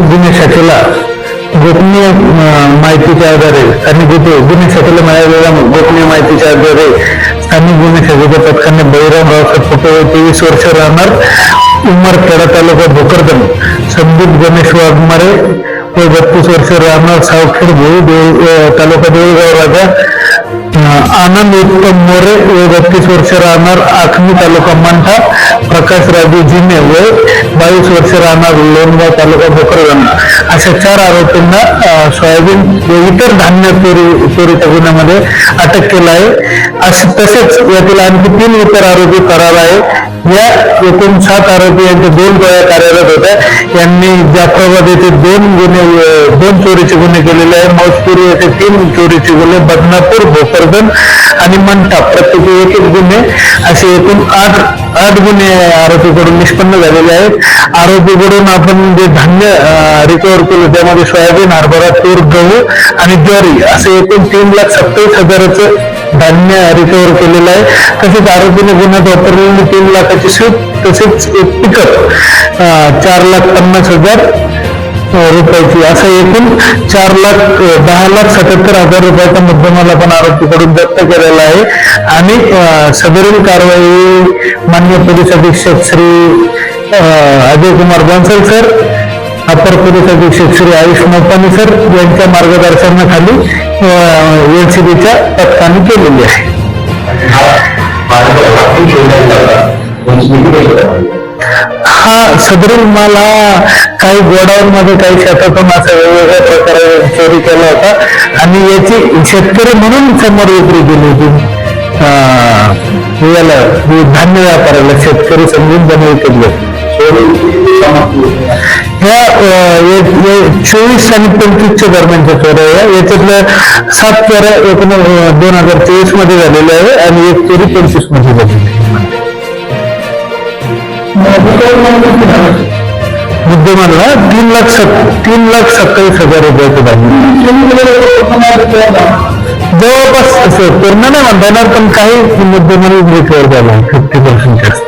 गुन्हे शाखेला गोपनीय माहितीच्या आधारे स्थानिक गुन्हे गुन्हे शाखेला मिळालेल्या गोपनीय माहितीच्या आधारे स्थानिक गुन्हे शाखेच्या पथकाने बहिरामराव फोटो तेवीस वर्ष राहणार उमरखेडा तालुका भोकरदन संदीप गणेश वाघमारे व बत्तीस वर्ष राहणार सावखेड भोई तालुका देऊळगाव राजा आनंद उत्तम मोरे व बत्तीस वर्ष राहणार आखणी तालुका मंठा प्रकाश राजू जिने व बावीस वर्ष राहणार लोणगाव तालुका भोकरगण अशा चार आरोपींना सोयाबीन व इतर धान्य चोरी चोरीच्या गुन्ह्यामध्ये अटक केला आहे. असे तसेच यातील आणखी तीन इतर आरोपी फरार आहे या एकूण सात आरोपी यांच्या दोन गोळ्या कार्यरत होत्या यांनी जाफराबाद येथे दोन गुन्हे दोन चोरीचे गुन्हे केलेले आहेत. मौजपुरी येथे तीन चोरीचे गुन्हे बदनापूर भोकरदन आणि मंठा. प्रत्येकी एक एक गुन्हे. असे एकूण आठ आठ गुन्हे आरोपीकडून निष्पन्न झालेले आहेत. आरोपीकडून आपण जे धान्य रिकव्हर केलं त्यामध्ये सोयाबीन हरभरा तूर गहू आणि ज्वारी असे एकूण तीन लाख सत्तावीस हजाराचं धान्य रिकव्हर केलेलं आहे. तसेच आरोपीने गुन्ह्यात वापरलेली तीन लाखाची सूट तसेच एक पिकअप चार लाख पन्नास हजार रुपयाची. असं एकूण चार लाख दहा लाख सत्याहत्तर हजार रुपयाचा मुद्देमाल आपण आरोपीकडून जप्त केलेला आहे. आणि सदरील कारवाई मान्य पोलीस अधीक्षक श्री अजय कुमार बन्सल सर अपर पोलीस अधीक्षक श्री आयुष मोपानी सर यांच्या मार्गदर्शनाखाली एनसीबीच्या पथकाने केलेली आहे. हा सदरील मला काही गोडाऊन मध्ये काही शेतातून असा वेगवेगळ्या प्रकारे चोरी केला होता. आणि याची शेतकरी म्हणून समोर विक्री केली होती. याला धान्य व्यापाराला शेतकरी समजून बनवून केली होती चोवीस आणि पंचवीसच्या दरम्यानच्या चोऱ्या आहे याच्यातल्या सात चोऱ्या एकूण दोन हजार तेवीसमध्ये झालेल्या आहे आणि एक चोरी पंचवीसमध्ये झालेली आहे. मुद्देमाला तीन लाख सत् तीन लाख सत्तावीस हजार रुपयाचं धान्य जवळपास असं पूर्ण नाही म्हणता येणार पण काही मुद्देमाल रिकवर झाला फिफ्टी पर्सेंट जास्त.